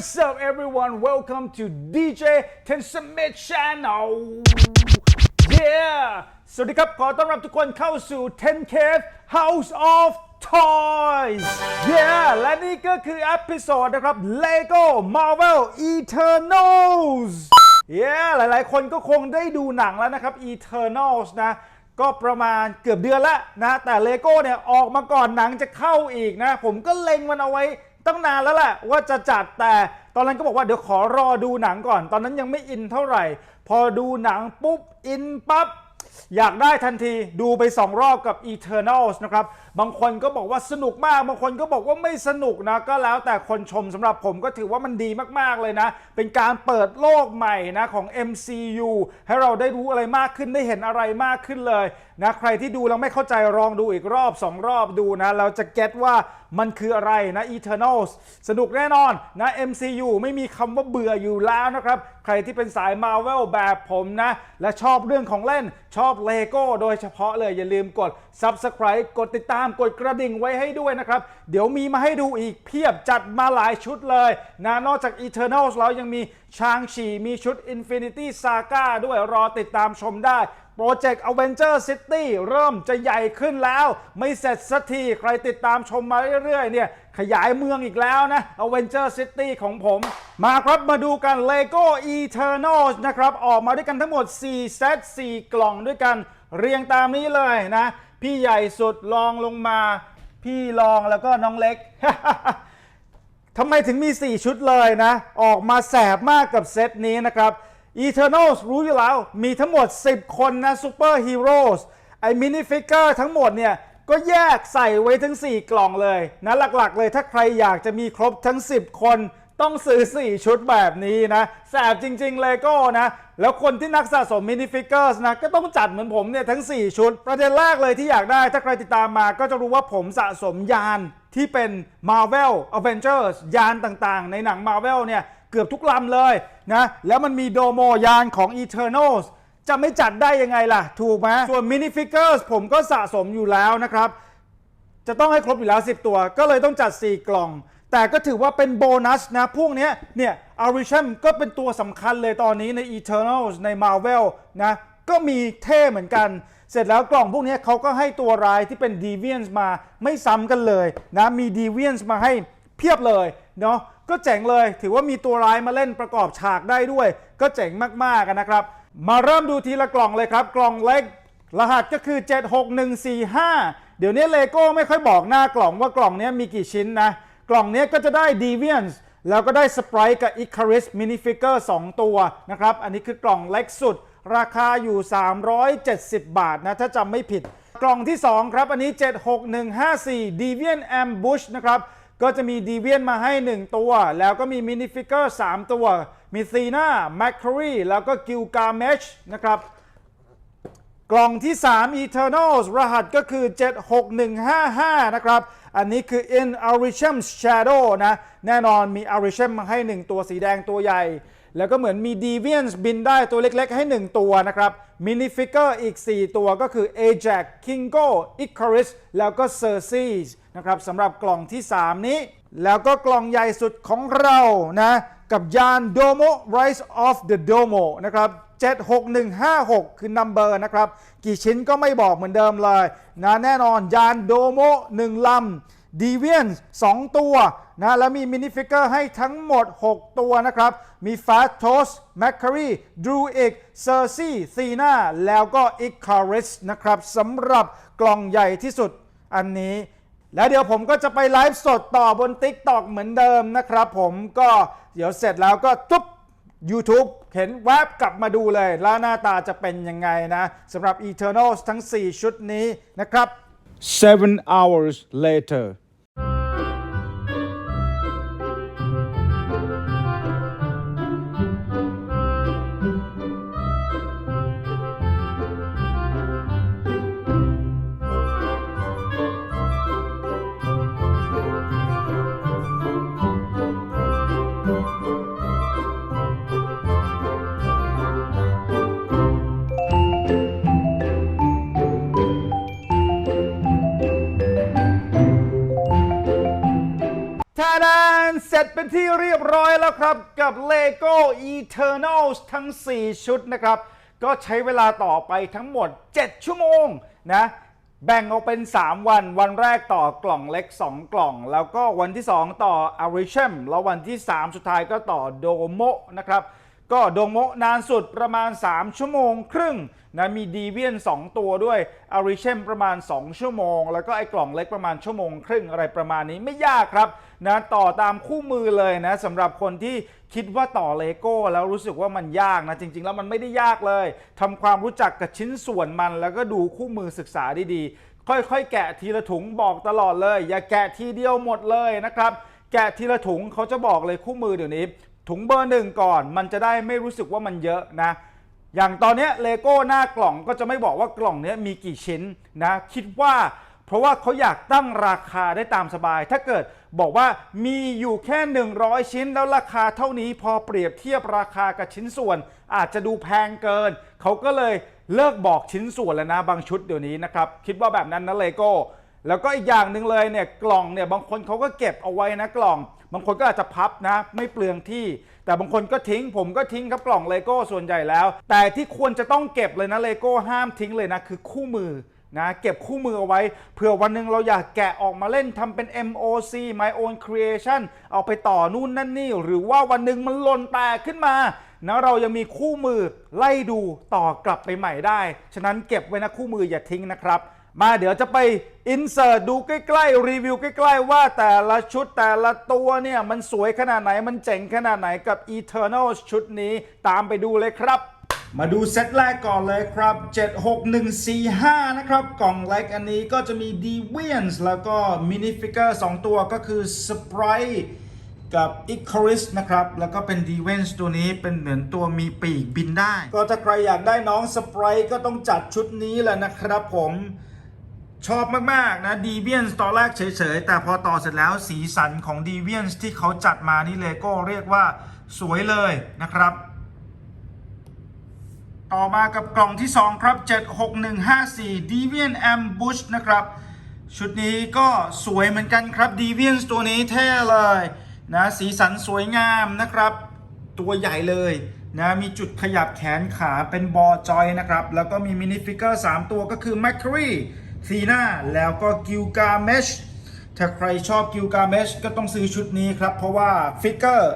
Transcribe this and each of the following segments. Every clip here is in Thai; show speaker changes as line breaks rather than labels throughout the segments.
What's up everyone welcome to DJ Ten Smith Channel Yeah สวัสดีครับ ขอต้อนรับทุกคนเข้าสู่10 Cave House of Toys Yeah และนี่ก็คือเอพิโซดนะครับ Lego Marvel Eternals Yeah หลายๆ คนก็คงได้ดูหนังแล้วนะครับ Eternals นะ ก็ประมาณเกือบเดือนละนะ แต่เลโก้เนี่ยออกมาก่อนหนังจะเข้าอีกนะ ผมก็เล็งมันเอาไว้ ตั้งนานแล้วแหละว่าจะจัดแต่ตอนนั้นก็บอกว่าเดี๋ยวขอรอดูหนังก่อน ตอนนั้นยังไม่อินเท่าไหร่ พอดูหนังปุ๊บอินปั๊บอยากได้ทันทีดูไป2รอบกับ Eternals นะครับบางคนก็บอกว่าสนุกมาก บางคนก็บอกว่าไม่สนุกนะ ก็แล้วแต่คนชมสำหรับผมก็ถือว่ามันดีมากๆเลยนะ เป็นการเปิดโลกใหม่นะของ MCU ให้เราได้รู้อะไรมากขึ้นได้เห็นอะไรมากขึ้นเลยนะใครที่ดูแล้วไม่เข้าใจลองดูอีกรอบ 2 รอบดูนะเราจะเก็ตว่ามันคืออะไรนะ Eternals สนุกแน่นอนนะ MCU ไม่มีคำว่าเบื่ออยู่แล้วนะครับ ใครที่เป็นสาย Marvel แบบผมนะ และชอบเรื่องของเล่นชอบ Lego โดยเฉพาะเลยอย่าลืมกด Subscribe กดติดตามกดกระดิ่งไว้ให้ด้วยนะครับ เดี๋ยวมีมาให้ดูอีกเพียบจัดมาหลายชุดเลยนะนอกจาก Eternals แล้วยังมีชางชีมีชุด Infinity Saga ด้วยรอติดตามชมได้โปรเจกต์ Avenger City เริ่มจะใหญ่ขึ้นแล้ว ไม่เสร็จสักที ใครติดตามชมมาเรื่อยๆเนี่ยขยายเมืองอีกแล้วนะ Avenger City ของผม มาครับมาดูกัน Lego Eternals นะครับ ออกมาด้วยกันทั้งหมด 4 เซต 4 กล่องด้วยกัน เรียงตามนี้เลยนะ พี่ใหญ่สุดลองลงมา พี่รองแล้วก็น้องเล็ก ทำไมถึงมี 4 ชุดเลยนะ ออกมาแสบมากกับเซตนี้นะครับ Eternals รู้อยู่แล้ว มีทั้งหมด 10 คนนะซูเปอร์ฮีโร่ไอ้มินิฟิกเกอร์ทั้งหมดเนี่ยก็แยกใส่ไว้ทั้ง 4 กล่องเลยนะหลักๆเลยถ้าใครอยากจะมีครบทั้ง 10 คน ต้องซื้อ 4 ชุดแบบนี้นะแสบจริง ๆ เลโก้นะ แล้วคนที่นักสะสมมินิฟิกเกอร์สนะ ก็ต้องจัดเหมือนผมเนี่ยทั้ง 4 ชุด ประเด็นแรกเลยที่อยากได้ถ้าใครติดตามมาก็จะรู้ว่าผมสะสมยานที่เป็น Marvel Avengers ยานต่างๆ ในหนัง Marvel เนี่ยเกือบทุกลำเลยนะ แล้วมันมีโดโมยานของ Eternals จะไม่จัดได้ยังไงล่ะ ถูกไหมส่วนมินิฟิกเกอร์ผมก็สะสมอยู่แล้วนะครับ จะต้องให้ครบอยู่แล้ว 10 ตัว ก็เลยต้องจัด 4 กล่อง แต่ก็ถือว่าเป็นโบนัสนะ พวกนี้เนี่ยอาริชัมก็เป็นตัวสำคัญเลยตอนนี้ใน Eternals ใน Marvel นะ ก็มีเท่เหมือนกัน เสร็จแล้วกล่องพวกนี้เขาก็ให้ตัวร้ายที่เป็น Deviants มาไม่ซ้ำกันเลยนะ มี Deviants มาให้เพียบเลยเนาะก็เจ๋งเลย ถือว่ามีตัวร้ายมาเล่นประกอบฉากได้ด้วย ก็เจ๋งมากๆนะครับ มาเริ่มดูทีละกล่องเลยครับ กล่องเล็ก รหัสก็คือ 76145 เดี๋ยวนี้เลโก้ไม่ค่อยบอกหน้ากล่องว่ากล่องนี้มีกี่ชิ้นนะ กล่องนี้ก็จะได้ Deviants แล้วก็ได้ Sprite กับ Icarus Minifigure 2 ตัวนะครับ อันนี้คือกล่องเล็กสุด ราคาอยู่ 370 บาทนะ ถ้าจำไม่ผิด กล่องที่ 2 ครับ อันนี้ 76154 Deviant Ambush นะครับก็จะมี Deviant มาให้ 1 ตัว แล้วก็มี Minifigure 3ตัว มีซีนาแมคคารีแล้วก็กิลกาเมชนะครับ กล่องที่ 3 Eternals รหัสก็คือ 76155 นะครับ อันนี้คือ In Arisham Shadow นะ แน่นอนมี Arisham มาให้ 1 ตัวสีแดงตัวใหญ่ แล้วก็เหมือนมี Deviants บินได้ตัวเล็กๆ ให้ 1 ตัวนะครับ Minifigure อีก 4 ตัวก็คือ Ajax Kingo Icarus แล้วก็ Cersei นะครับสำหรับกล่องที่ 3 นี้ แล้วก็กล่องใหญ่สุดของเรานะ กับยาน Domo Rise of the Domo นะครับ 76156 คือ number นะครับ กี่ชิ้นก็ไม่บอกเหมือนเดิมเลยนะแน่นอนยานโดโม1ลำ d e v i a n 2ตัวนะแล้วมีมินิฟิกเกอร์ให้ทั้งหมด 6 ตัวนะครับ มี Fast Toast m a c q u a r y Druid Cersei Cena แล้วก็ Icarus นะครับสำหรับกล่องใหญ่ที่สุดอันนี้แล้วเดี๋ยวผมก็จะไปไลฟ์สดต่อบน TikTok เหมือนเดิมนะครับผมก็เดี๋ยวเสร็จแล้วก็จุ๊บ YouTube เห็นแวบกลับมาดูเลย แล้วหน้าตาจะเป็นยังไงนะสำหรับ Eternals ทั้ง 4 ชุดนี้นะครับ 7 hours later เสร็จเป็นที่เรียบร้อยแล้วครับ กับ LEGO Eternals ทั้ง 4 ชุดนะครับ ก็ใช้เวลาต่อไปทั้งหมด 7 ชั่วโมงนะ แบ่งออกเป็น 3 วัน วันแรกต่อกล่องเล็ก 2 กล่อง แล้วก็วันที่ 2 ต่อ a r i s h e m แล้ววันที่ 3 สุดท้ายก็ต่อโดโมนะครับ ก็โดโมนานสุดประมาณ 3 ชั่วโมงครึ่ง นะมีดีเวียน2ตัวด้วยอาริเชมประมาณ 2 ชั่วโมง แล้วก็ไอ้กล่องเล็กประมาณชั่วโมง ครึ่งอะไรประมาณนี้ไม่ยากครับนะต่อตามคู่มือเลยนะสำหรับคนที่คิดว่าต่อเลโก้แล้วรู้สึกว่ามันยากนะ จริง ๆ แล้วมันไม่ได้ยากเลยทำความรู้จักกับชิ้นส่วนมัน แล้วก็ดูคู่มือศึกษาดีๆ ค่อยๆ แกะทีละถุงบอกตลอดเลย อย่าแกะทีเดียวหมดเลยนะครับแกะทีละถุงเขาจะบอกเลยคู่มือเดี๋ยวนี้ ถุงเบอร์หนึ่งก่อน มันจะได้ไม่รู้สึกว่ามันเยอะนะ อย่างตอนนี้เลโก้หน้ากล่องก็จะไม่บอกว่ากล่องนี้มีกี่ชิ้นนะคิดว่า เพราะว่าเขาอยากตั้งราคาได้ตามสบาย ถ้าเกิดบอกว่ามีอยู่แค่ 100 ชิ้นแล้วราคาเท่านี้พอเปรียบเทียบราคากับชิ้นส่วน อาจจะดูแพงเกิน เขาก็เลยเลิกบอกชิ้นส่วนแล้วนะบางชุดเดี๋ยวนี้นะครับคิดว่าแบบนั้นนะเลโก้แล้วก็อีกอย่างหนึ่งเลยเนี่ยกล่องเนี่ยบางคนเขาก็เก็บเอาไว้นะกล่อง บางคนก็อาจจะพับนะไม่เปลืองที่ แต่บางคนก็ทิ้งผมก็ทิ้งครับกล่องเลโก้ส่วนใหญ่แล้ว แต่ที่ควรจะต้องเก็บเลยนะเลโก้ห้ามทิ้งเลยนะคือคู่มือนะเก็บคู่มือเอาไว้เผื่อวันหนึ่งเราอยากแกะออกมาเล่นทำเป็น MOC My Own Creation เอาไปต่อนู่นนั่นนี่ หรือว่าวันหนึ่งมันหล่นแตกขึ้นมานะเรายังมีคู่มือไล่ดูต่อกลับไปใหม่ได้ ฉะนั้นเก็บไว้นะคู่มืออย่าทิ้งนะครับ มาเดี๋ยวจะไป อินเสิร์ตดูใกล้ๆ รีวิวใกล้ๆ ว่าแต่ละชุดแต่ละตัวเนี่ย มันสวยขนาดไหนมันเจ๋งขนาดไหนกับ Eternal ชุดนี้ตามไปดูเลยครับ มาดูเซตแรกก่อนเลยครับ 76145 นะครับ กล่องเล็กอันนี้ก็จะมี Deviants แล้วก็มินิฟิกเกอร์2ตัวก็คือ Sprite กับ Icarus นะครับ แล้วก็เป็น d e v e n s ตัวนี้เป็นเหมือนตัวมีปีกบินได้ ก็ถ้าใครอยากได้น้อง Sprite ก็ต้องจัดชุดนี้แหละนะครับผม ชอบมาก ๆ นะ d e v i a n s ตอนแรกเฉย ๆ แต่พอต่อเสร็จแล้วสีสันของ d e v i a n s ที่เขาจัดมานี่เลโก้เรียกว่าสวยเลยนะครับ ต่อมากับกล่องที่ 2 ครับ 76154 Deviant Ambush นะครับ ชุดนี้ก็สวยเหมือนกันครับ Deviant ตัวนี้เท่เลยนะสีสันสวยงามนะครับ ตัวใหญ่เลยนะมีจุดขยับแขนขาเป็นบอจอยนะครับ แล้วก็มีมินิฟิกเกอร์ 3 ตัวก็คือ m a c q u a r i e ซีนาแล้วก็กิลกาเมชถ้าใครชอบกิลกาเมชก็ต้องซื้อชุดนี้ครับ เพราะว่าฟิกเกอร์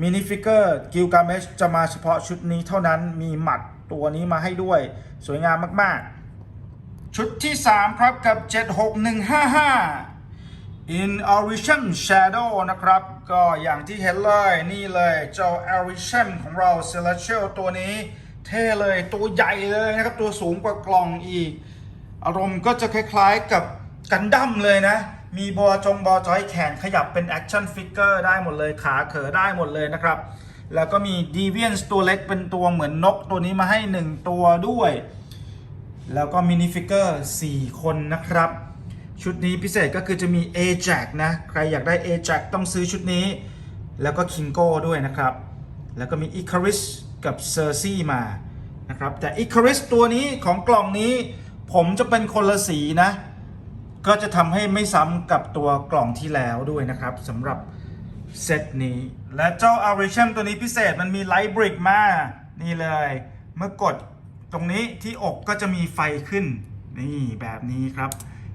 มินิฟิกเกอร์กิลกาเมชจะมาเฉพาะชุดนี้เท่านั้นมีหมัดตัวนี้มาให้ด้วย สวยงามมากๆ ชุดที่ 3 ครับกับ 76155 In Origin Shadow นะครับ ก็อย่างที่เห็นเลยนี่เลยเจ้า Origin ของเรา Celestial ตัวนี้ เท่เลยตัวใหญ่เลยนะครับ ตัวสูงกว่ากล่องอีก อารมณ์ก็จะคล้ายๆกับกันดั้มเลยนะ มีบอจงบอจอยแขนขยับเป็นแอคชั่นฟิกเกอร์ได้หมดเลยขาเขอได้หมดเลยนะครับ แล้วก็มี Deviants ตัวเล็กเป็นตัวเหมือนนกตัวนี้มาให้ 1 ตัวด้วย แล้วก็มินิฟิกเกอร์4คนนะครับ ชุดนี้พิเศษก็คือจะมี Ajax นะ ใครอยากได้ Ajax ต้องซื้อชุดนี้ แล้วก็ Kingo ด้วยนะครับ แล้วก็มี Icarus กับ c e r s e มานะครับแต่ Icarus ตัวนี้ของกล่องนี้ ผมจะเป็นคนละสีนะ ก็จะทำให้ไม่ซ้ำกับตัวกล่องที่แล้วด้วยนะครับสำหรับเซตนี้ และเจ้า a r i s h a m ตัวนี้พิเศษมันมีไลท์บริกมา นี่เลย เมื่อกดตรงนี้ที่อกก็จะมีไฟขึ้น นี่แบบนี้ครับ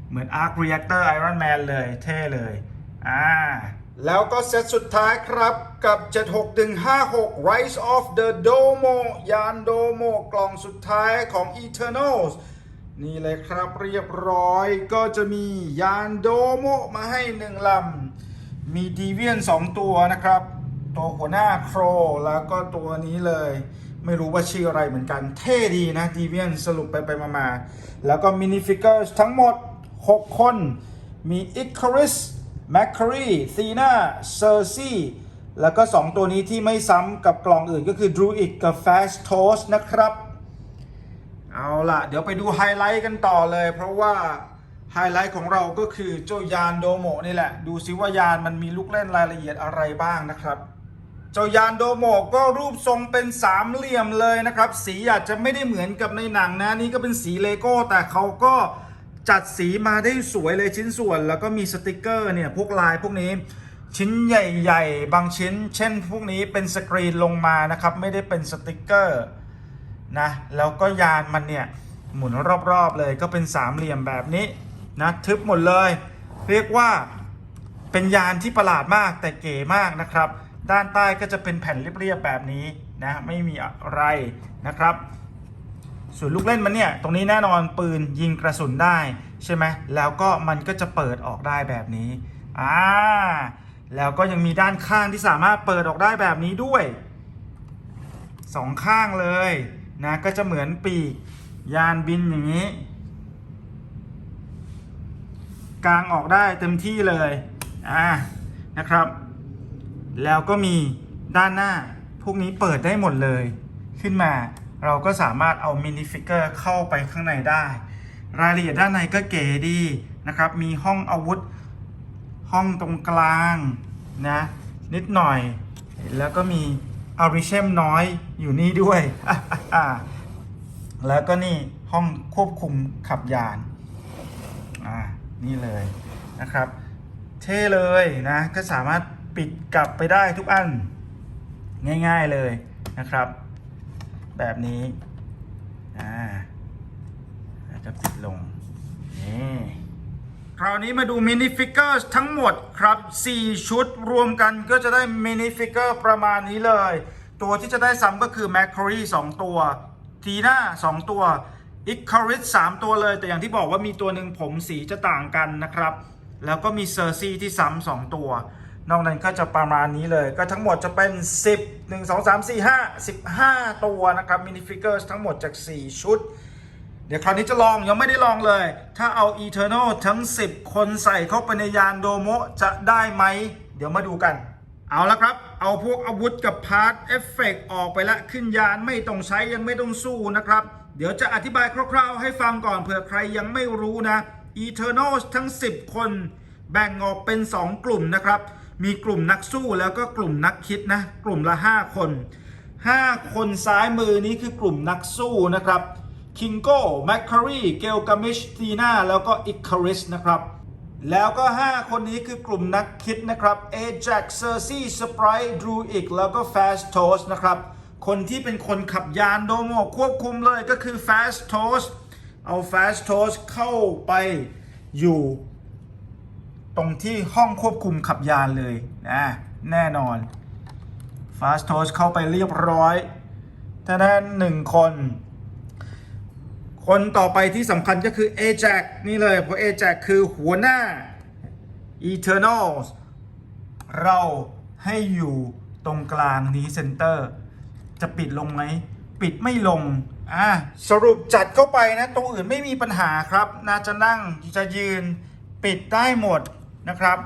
เหมือน Arc Reactor Iron Man เลยเท่เลยอ่าแล้วก็เซตสุดท้ายครับกับ 76156 Rise of the Domo ยานโดโมกล่องสุดท้ายของ Eternals นี่เลยครับเรียบร้อยก็จะมียานโดโมมาให้หนึ่งลำ มีดีเวียนสองตัวนะครับ ตัวหัวหน้าโครแล้วก็ตัวนี้เลย ไม่รู้ว่าชื่ออะไรเหมือนกันเท่ดีนะดีเวียนสรุปไปไปมามาแล้วก็มินิฟิกเกอร์ทั้งหมด 6 คน มีอิคาริสแมคคารีซีนาเซอร์ซีแล้วก็ 2 ตัวนี้ที่ไม่ซ้ำกับกล่องอื่นก็คือดรูอิกกับแฟสโทสนะครับ เอาล่ะ เดี๋ยวไปดูไฮไลท์กันต่อเลย เพราะว่าไฮไลท์ของเราก็คือเจ้ายานโดโมนี่แหละ ดูซิว่ายานมันมีลูกเล่นรายละเอียดอะไรบ้างนะครับ เจ้ายานโดโมก็รูปทรงเป็นสามเหลี่ยมเลยนะครับ สีอาจจะไม่ได้เหมือนกับในหนังนะนี่ก็เป็นสีเลโก้ แต่เขาก็จัดสีมาได้สวยเลยชิ้นส่วน แล้วก็มีสติกเกอร์เนี่ยพวกลายพวกนี้ชิ้นใหญ่ ๆ บางชิ้น เช่น พวกนี้เป็นสกรีนลงมานะครับ ไม่ได้เป็นสติกเกอร์ นะแล้วก็ยานมันเนี่ยหมุนรอบๆเลยก็เป็นสามเหลี่ยมแบบนี้นะทึบหมดเลย เรียกว่าเป็นยานที่ประหลาดมากแต่เก๋มากนะครับ ด้านใต้ก็จะเป็นแผ่นเรียบๆแบบนี้นะไม่มีอะไรนะครับ ส่วนลูกเล่นมันเนี่ยตรงนี้แน่นอนปืนยิงกระสุนได้ใช่ไหมแล้วก็มันก็จะเปิดออกได้แบบนี้อ่าแล้วก็ยังมีด้านข้างที่สามารถเปิดออกได้แบบนี้ด้วยสองข้างเลย นะก็จะเหมือนปีกยานบินอย่างนี้ กางออกได้เต็มที่เลยอ่านะครับ แล้วก็มีด้านหน้าพวกนี้เปิดได้หมดเลยขึ้นมา เราก็สามารถเอามินิฟิกเกอร์เข้าไปข้างในได้ รายละเอียดด้านในก็เก๋ดีนะครับ มีห้องอาวุธห้องตรงกลางนะนิดหน่อยแล้วก็มี อาริเชมน้อยอยู่นี่ด้วย แล้วก็นี่ห้องควบคุมขับยาน อ่า นี่เลยนะครับ เท่เลยนะ ก็สามารถปิดกลับไปได้ทุกอัน ง่ายๆเลยนะครับ แบบนี้ อ่าแล้วจะปิดลง นี่ คราวนี้มาดูมินิฟิกเกอร์ทั้งหมดครับ 4 ชุดรวมกันก็จะได้มินิฟิกเกอร์ประมาณนี้เลย ตัวที่จะได้ซ้ำก็คือแมคคอรี2ตัวทีน่า2ตัวอิคาริส3ตัวเลย แต่อย่างที่บอกว่ามีตัวหนึ่งผมสีจะต่างกันนะครับ แล้วก็มีเซอร์ซี่ที่ซ้ำ2ตัวนอกนั้นก็จะประมาณนี้เลย ก็ทั้งหมดจะเป็น 10 1 2 3 4 5 15 ตัวนะครับมินิฟิกเกอร์ทั้งหมดจาก 4 ชุด เดี๋ยวคราวนี้จะลองยังไม่ได้ลองเลย ถ้าเอา Eternal ทั้ง 10 คนใส่เข้าไปในยานโดโมจะได้ไหม เดี๋ยวมาดูกัน เอาละครับ เอาพวกอาวุธกับพาร์ทเอฟเฟกออกไปละขึ้นยานไม่ต้องใช้ยังไม่ต้องสู้นะครับ เดี๋ยวจะอธิบายคร่าวๆ ให้ฟังก่อนเผื่อใครยังไม่รู้นะ Eternals ทั้ง 10 คนแบ่งออกเป็น 2 กลุ่มนะครับ มีกลุ่มนักสู้แล้วก็กลุ่มนักคิดนะ กลุ่มละ 5 คน 5 คนซ้ายมือนี้คือกลุ่มนักสู้นะครับ คิงโก้แมคคารีเกลกามิชทีนาแล้วก็อิคาริสนะครับ แล้วก็ 5 คนนี้คือกลุ่มนักคิดนะครับเอจักเซอร์ซี่สปรายดรูอิกแล้วก็ฟสโทสนะครับ คนที่เป็นคนขับยานโดโมควบคุมเลยก็คือฟสโทสเอาฟสโทสเข้าไปอยู่ ตรงที่ห้องควบคุมขับยานเลยนะแน่นอน Fast Toast เข้าไปเรียบร้อยท่านั้นหนึ่งคน คนต่อไปที่สำคัญก็คือ a j a x นี่เลย เพราะ a j a x คือหัวหน้า Eternals เราให้อยู่ตรงกลางนี้เซนเตอร์ จะปิดลงไหม ปิดไม่ลง อะ สรุปจัดเข้าไปนะ ตรงอื่นไม่มีปัญหาครับ น่าจะนั่งจะยืนปิดได้หมดนะครับ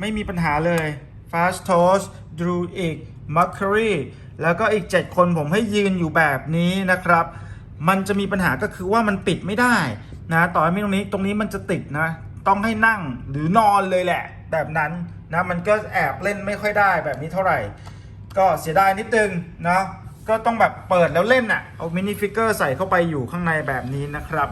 ไม่มีปัญหาเลย Fast Toast Druid Mercury แล้วก็อีก 7 คนผมให้ยืนอยู่แบบนี้นะครับ มันจะมีปัญหาก็คือว่ามันปิดไม่ได้นะต่อให้ไม่ตรงนี้ตรงนี้มันจะติดนะต้องให้นั่งหรือนอนเลยแหละ แบบนั้นนะมันก็แอบเล่นไม่ค่อยได้แบบนี้เท่าไหร่ ก็เสียดายนิดนึงนะก็ต้องแบบเปิดแล้วเล่นอะ่ะเอามินิฟิกเกอร์ใส่เข้าไปอยู่ข้างในแบบนี้นะครับ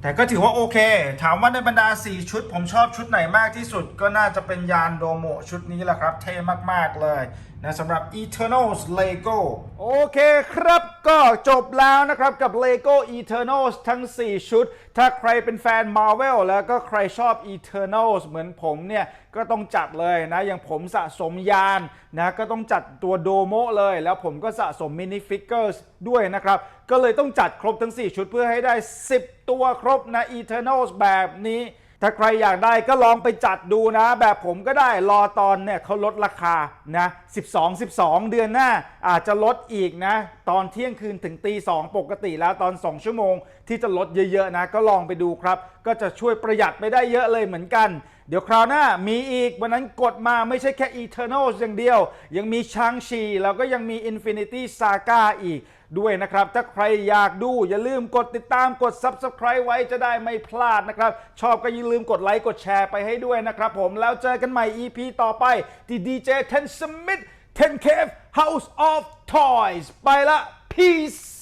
แต่ก็ถือว่าโอเค ถามว่าในบรรดา 4 ชุด ผมชอบชุดไหนมากที่สุด ก็น่าจะเป็นยานโดโมชุดนี้แหละครับ เท่มากๆเลยนะสำหรับ Eternals Lego โอเคครับก็จบแล้วนะครับกับ Lego Eternals ทั้ง 4 ชุด ถ้าใครเป็นแฟน Marvel แล้วก็ใครชอบ Eternals เหมือนผมเนี่ย ก็ต้องจัดเลยนะ อย่างผมสะสมยานนะก็ต้องจัดตัวโดโมเลย แล้วผมก็สะสมมินิฟิกเกอร์ด้วยนะครับ ก็เลยต้องจัดครบทั้ง 4 ชุดเพื่อให้ได้ 10 ตัวครบนะ Eternals แบบนี้ ถ้าใครอยากได้ก็ลองไปจัดดูนะ แบบผมก็ได้รอตอนเนี่ยเขาลดราคานะ12 12 เดือนหน้า อาจจะลดอีกนะ ตอนเที่ยงคืนถึงตี2ปกติแล้วตอน 2 ชั่วโมง ที่จะลดเยอะๆนะ ก็ลองไปดูครับ ก็จะช่วยประหยัดไปได้เยอะเลยเหมือนกัน เดี๋ยวคราวหน้ามีอีก วันนั้นกดมาไม่ใช่แค่ Eternals อย่างเดียว ยังมีชางชีแล้วก็ยังมี Infinity Saga อีก ด้วยนะครับ ถ้าใครอยากดูอย่าลืมกดติดตามกด Subscribe ไว้จะได้ไม่พลาดนะครับ ชอบก็อย่าลืมกดไลค์กดแชร์ไปให้ด้วยนะครับผมแล้วเจอกันใหม่ EP ต่อไปที่ DJ Ten Smith 10 Cave House of Toys ไปละ Peace